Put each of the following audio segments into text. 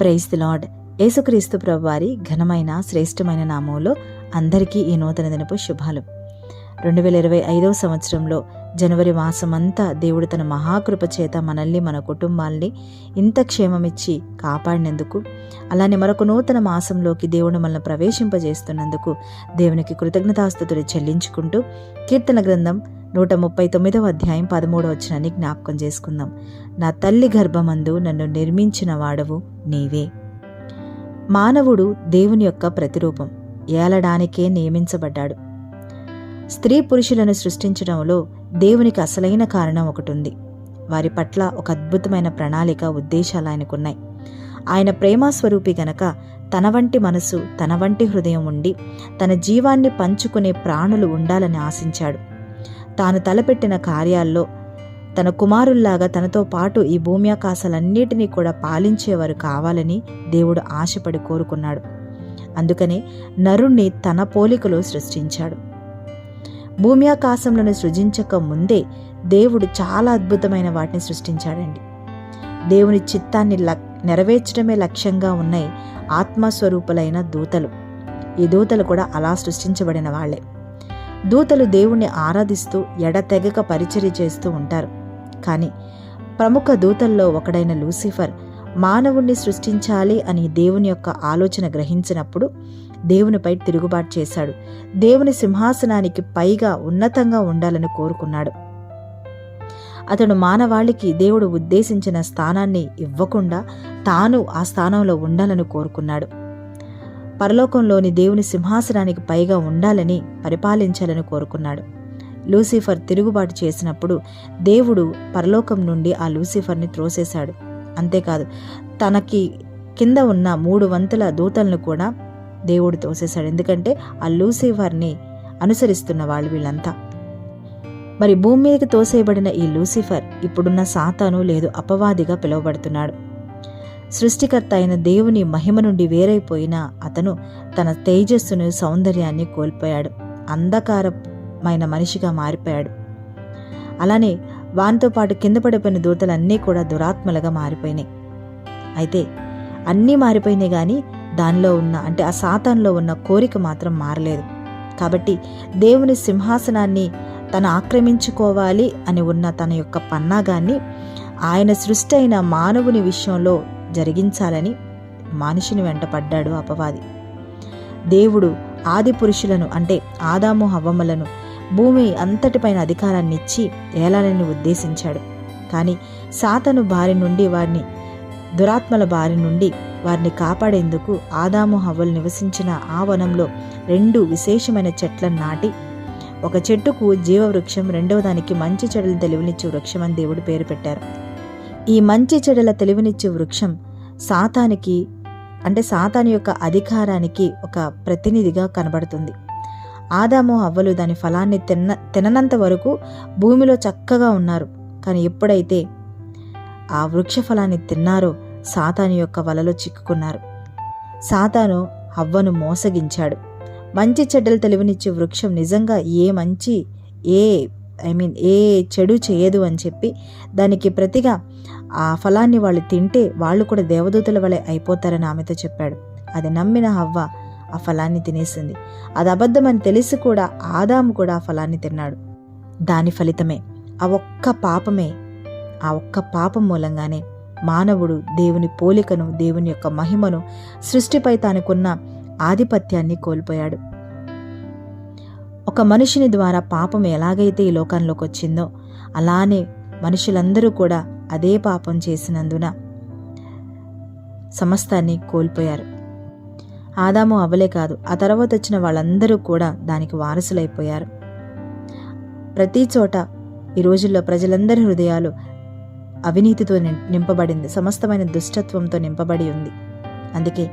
Praise the lord యేసుక్రీస్తు ప్రభువారి ఘనమైన శ్రేష్టమైన నామంలో అందరికీ ఈ నూతన దినపు శుభాలు. రెండు వేల ఇరవై ఐదవ సంవత్సరంలో జనవరి మాసమంతా దేవుడు తన మహాకృప చేత మనల్ని మన కుటుంబాల్ని ఇంత క్షేమమిచ్చి కాపాడినందుకు అలానే మరొక నూతన మాసంలోకి దేవుడు మనల్ని ప్రవేశింపజేస్తున్నందుకు దేవునికి కృతజ్ఞతాస్థుతులు చెల్లించుకుంటూ కీర్తన గ్రంథం నూట ముప్పై తొమ్మిదవ అధ్యాయం పదమూడవ వచనాన్ని జ్ఞాపకం చేసుకుందాం. నా తల్లి గర్భమందు నన్ను నిర్మించిన వాడవు నీవే. మానవుడు దేవుని యొక్క ప్రతిరూపం. ఏలడానికే నియమించబడ్డాడు. స్త్రీ పురుషులను సృష్టించడంలో దేవునికి అసలైన కారణం ఒకటి ఉంది వారి పట్ల ఒక అద్భుతమైన ప్రణాళిక ఉద్దేశాలు ఆయనకున్నాయి. ఆయన ప్రేమాస్వరూపి గనక తన వంటి మనసు తన వంటి హృదయం ఉండి తన జీవాన్ని పంచుకునే ప్రాణులు ఉండాలని ఆశించాడు. తాను తలపెట్టిన కార్యాల్లో తన కుమారుల్లాగా తనతో పాటు ఈ భూమి కూడా పాలించేవారు కావాలని దేవుడు ఆశపడి కోరుకున్నాడు. అందుకనే నరుణ్ణి తన పోలికలో సృష్టించాడు. భూమి ఆకాశంలను సృజించక ముందే దేవుడు చాలా అద్భుతమైన వాటిని సృష్టించాడండి. దేవుని చిత్తాన్ని లక్ నెరవేర్చడమే లక్ష్యంగా ఉన్నాయి ఆత్మస్వరూపులైన దూతలు. ఈ దూతలు కూడా అలా సృష్టించబడిన వాళ్ళే దూతలు దేవుణ్ణి ఆరాధిస్తూ ఎడతెగక పరిచర్య చేస్తూ ఉంటారు. కానీ ప్రముఖ దూతల్లో ఒకడైన లూసిఫర్ మానవుణ్ణి సృష్టించాలి అని దేవుని యొక్క ఆలోచన గ్రహించినప్పుడు దేవునిపై తిరుగుబాటు చేశాడు. దేవుని సింహాసనానికి పైగా ఉన్నతంగా ఉండాలని కోరుకున్నాడు. అతడు మానవాళికి దేవుడు ఉద్దేశించిన స్థానాన్ని ఇవ్వకుండా తాను ఆ స్థానంలో ఉండాలని కోరుకున్నాడు. పరలోకంలోని దేవుని సింహాసనానికి పైగా ఉండాలని పరిపాలించాలని కోరుకున్నాడు. లూసిఫర్ తిరుగుబాటు చేసినప్పుడు దేవుడు పరలోకం నుండి ఆ లూసిఫర్ని త్రోసేశాడు. అంతేకాదు తనకి కింద ఉన్న మూడు వంతుల దూతలను కూడా దేవుడు తోసేశాడు. ఎందుకంటే ఆ లూసిఫర్ని అనుసరిస్తున్న వాళ్ళు వీళ్ళంతా. మరి భూమి మీదకి తోసేయబడిన ఈ లూసిఫర్ ఇప్పుడున్న సాతాను లేదు అపవాదిగా పిలువబడుతున్నాడు. సృష్టికర్త అయిన దేవుని మహిమ నుండి వేరైపోయిన అతను తన తేజస్సును సౌందర్యాన్ని కోల్పోయాడు. అంధకారమైన మనిషిగా మారిపోయాడు. అలానే వానితో పాటు కింద పడిపోయిన దూతలన్నీ కూడా దురాత్మలుగా మారిపోయినాయి. అయితే అన్నీ మారిపోయినాయి కానీ దానిలో ఉన్న అంటే ఆ సాతాన్లో ఉన్న కోరిక మాత్రం మారలేదు. కాబట్టి దేవుని సింహాసనాన్ని తను ఆక్రమించుకోవాలి అని ఉన్న తన యొక్క పన్నాగాన్ని ఆయన సృష్టి అయిన మానవుని విషయంలో జరిగించాలని మనిషిని వెంటపడ్డాడు అపవాది. దేవుడు ఆది పురుషులను అంటే ఆదాము హవ్వములను భూమి అంతటిపైన అధికారాన్ని ఇచ్చి ఏలాలని ఉద్దేశించాడు. కానీ సాతను బారి నుండి వారిని దురాత్మల బారి నుండి వారిని కాపాడేందుకు ఆదాము హవ్వలు నివసించిన ఆ వనంలో రెండు విశేషమైన చెట్లను నాటి ఒక చెట్టుకు జీవవృక్షం రెండవ దానికి మంచి చెడుల తెలివినిచ్చే వృక్షం అని దేవుడు పేరు పెట్టారు. ఈ మంచి చెడుల తెలివినిచ్చే వృక్షం సాతానికి అంటే సాతాని యొక్క అధికారానికి ఒక ప్రతినిధిగా కనబడుతుంది. ఆదాము అవ్వలు దాని ఫలాన్ని తిన్న తిననంత వరకు భూమిలో చక్కగా ఉన్నారు. కానీ ఎప్పుడైతే ఆ వృక్ష ఫలాన్ని తిన్నారో సాతాను యొక్క వలలో చిక్కుకున్నారు. సాతాను అవ్వను మోసగించాడు. మంచి చెడ్డలు తెలివినిచ్చే వృక్షం నిజంగా ఏ మంచి ఏ ఐ మీన్ ఏ చెడు చేయదు అని చెప్పి దానికి ప్రతిగా ఆ ఫలాన్ని వాళ్ళు తింటే వాళ్ళు కూడా దేవదూతల వలె అయిపోతారని ఆమెతో చెప్పాడు. అది నమ్మిన హవ్వ ఆ ఫలాన్ని తినేసింది. అది అబద్ధమని తెలిసి కూడా ఆదాము కూడా ఆ ఫలాన్ని తిన్నాడు. దాని ఫలితమే ఆ ఒక్క పాపమే ఆ ఒక్క పాపం మూలంగానే మానవుడు దేవుని పోలికను దేవుని యొక్క మహిమను సృష్టిపై తానుకున్న ఆధిపత్యాన్ని కోల్పోయాడు. ఒక మనిషిని ద్వారా పాపం ఎలాగైతే ఈ లోకంలోకి వచ్చిందో అలానే మనుషులందరూ కూడా అదే పాపం చేసినందున సమస్తాన్ని కోల్పోయారు. ఆదాము అవ్వలే కాదు ఆ తర్వాత వచ్చిన వాళ్ళందరూ కూడా దానికి వారసులైపోయారు. ప్రతి చోట ఈ రోజుల్లో ప్రజలందరి హృదయాలు అవినీతితో నింపబడింది సమస్తమైన దుష్టత్వంతో నింపబడి ఉంది. అందుకే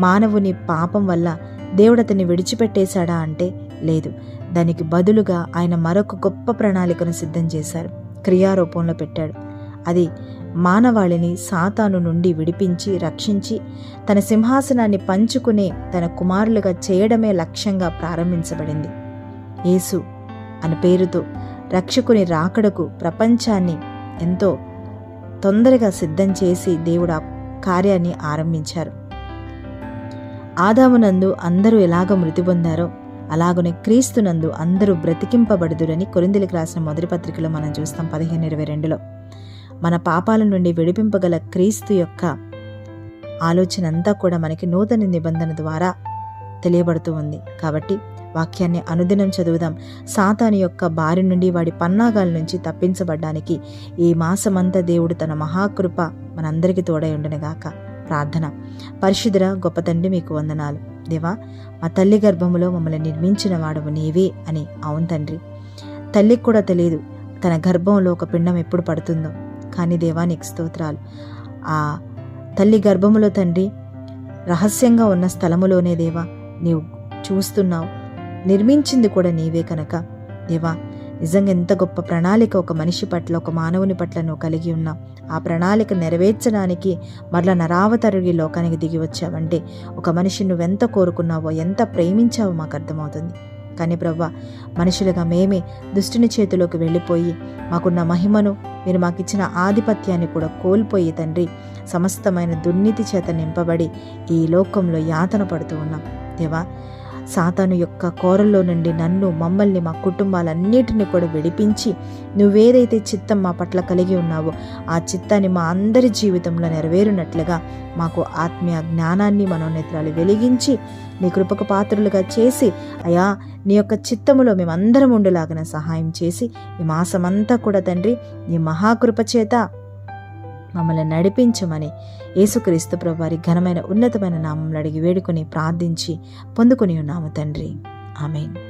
మానవుని పాపం వల్ల దేవుడు అతన్ని విడిచిపెట్టేశాడా అంటే లేదు. దానికి బదులుగా ఆయన మరొక గొప్ప ప్రణాళికను సిద్ధం చేశారు. క్రియారూపంలో పెట్టాడు. అది మానవాళిని సాతాను నుండి విడిపించి రక్షించి తన సింహాసనాన్ని పంచుకునే తన కుమారులుగా చేయడమే లక్ష్యంగా ప్రారంభించబడింది. యేసు అని పేరుతో రక్షకుని రాకడకు ప్రపంచాన్ని ఎంతో తొందరగా సిద్ధం చేసి దేవుడు కార్యాన్ని ఆరంభించారు. ఆదామునందు అందరూ ఎలాగ మృతి పొందారో అలాగనే క్రీస్తునందు అందరూ బ్రతికింపబడుదురని కొరిందులకు రాసిన మొదటి పత్రికలో మనం చూస్తాం పదిహేను ఇరవై రెండులో. మన పాపాల నుండి విడిపింపగల క్రీస్తు యొక్క ఆలోచన అంతా కూడా మనకి నూతన నిబంధన ద్వారా తెలియబడుతూ ఉంది. కాబట్టి వాక్యాన్ని అనుదినం చదువుదాం. సాతాని యొక్క బారి నుండి వాడి పన్నాగాల నుంచి తప్పించబడ్డానికి ఈ మాసమంతా దేవుడు తన మహాకృప మనందరికీ తోడై ఉండనుగాక. ప్రార్థన. పరిశుద్ధుర గొప్ప తండ్రి మీకు వందనాలు. దేవా మా తల్లి గర్భములో మమ్మల్ని నిర్మించిన వాడవు నీవే అని. అవును తండ్రి. తల్లికి కూడా తెలియదు తన గర్భంలో ఒక పిండం ఎప్పుడు పడుతుందో. కానీ దేవా నీకు స్తోత్రాలు. ఆ తల్లి గర్భములో తండ్రి రహస్యంగా ఉన్న స్థలములోనే దేవా నీవు చూస్తున్నావు. నిర్మించింది కూడా నీవే కనుక. దేవా నిజంగా ఎంత గొప్ప ప్రణాళిక ఒక మనిషి పట్ల ఒక మానవుని పట్ల నువ్వు కలిగి ఉన్నావు. ఆ ప్రణాళిక నెరవేర్చడానికి మరలా నరావతరుగి లోకానికి దిగి వచ్చావంటే ఒక మనిషి నువ్వెంత కోరుకున్నావో ఎంత ప్రేమించావో మాకు అర్థమవుతుంది. కానీ ప్రవ్వ మనుషులుగా మేమే దుష్టుని చేతిలోకి వెళ్ళిపోయి మాకున్న మహిమను మీరు మాకిచ్చిన ఆధిపత్యాన్ని కూడా కోల్పోయి తండ్రి సమస్తమైన దుర్నీతి చేత నింపబడి ఈ లోకంలో యాతన పడుతూ ఉన్నాం. దేవా సాతాను యొక్క కోరల్లో నుండి నన్ను మమ్మల్ని మా కుటుంబాలన్నిటిని కూడా విడిపించి నువ్వేదైతే చిత్తం మా పట్ల కలిగి ఉన్నావో ఆ చిత్తాన్ని మా అందరి జీవితంలో నెరవేరునట్లుగా మాకు ఆత్మీయ జ్ఞానాన్ని మనోనేత్రాలు వెలిగించి నీ కృపకు పాత్రులుగా చేసి అయా నీ యొక్క చిత్తములో మేమందరం ఉండేలాగిన సహాయం చేసి ఈ మాసమంతా కూడా తండ్రి నీ మహాకృప చేత మమ్మల్ని నడిపించమని యేసుక్రీస్తు ప్రభువారి ఘనమైన ఉన్నతమైన నామంలో అడిగి వేడుకొని ప్రార్థించి పొందుకొని ఉన్నాము తండ్రి. ఆమెన్.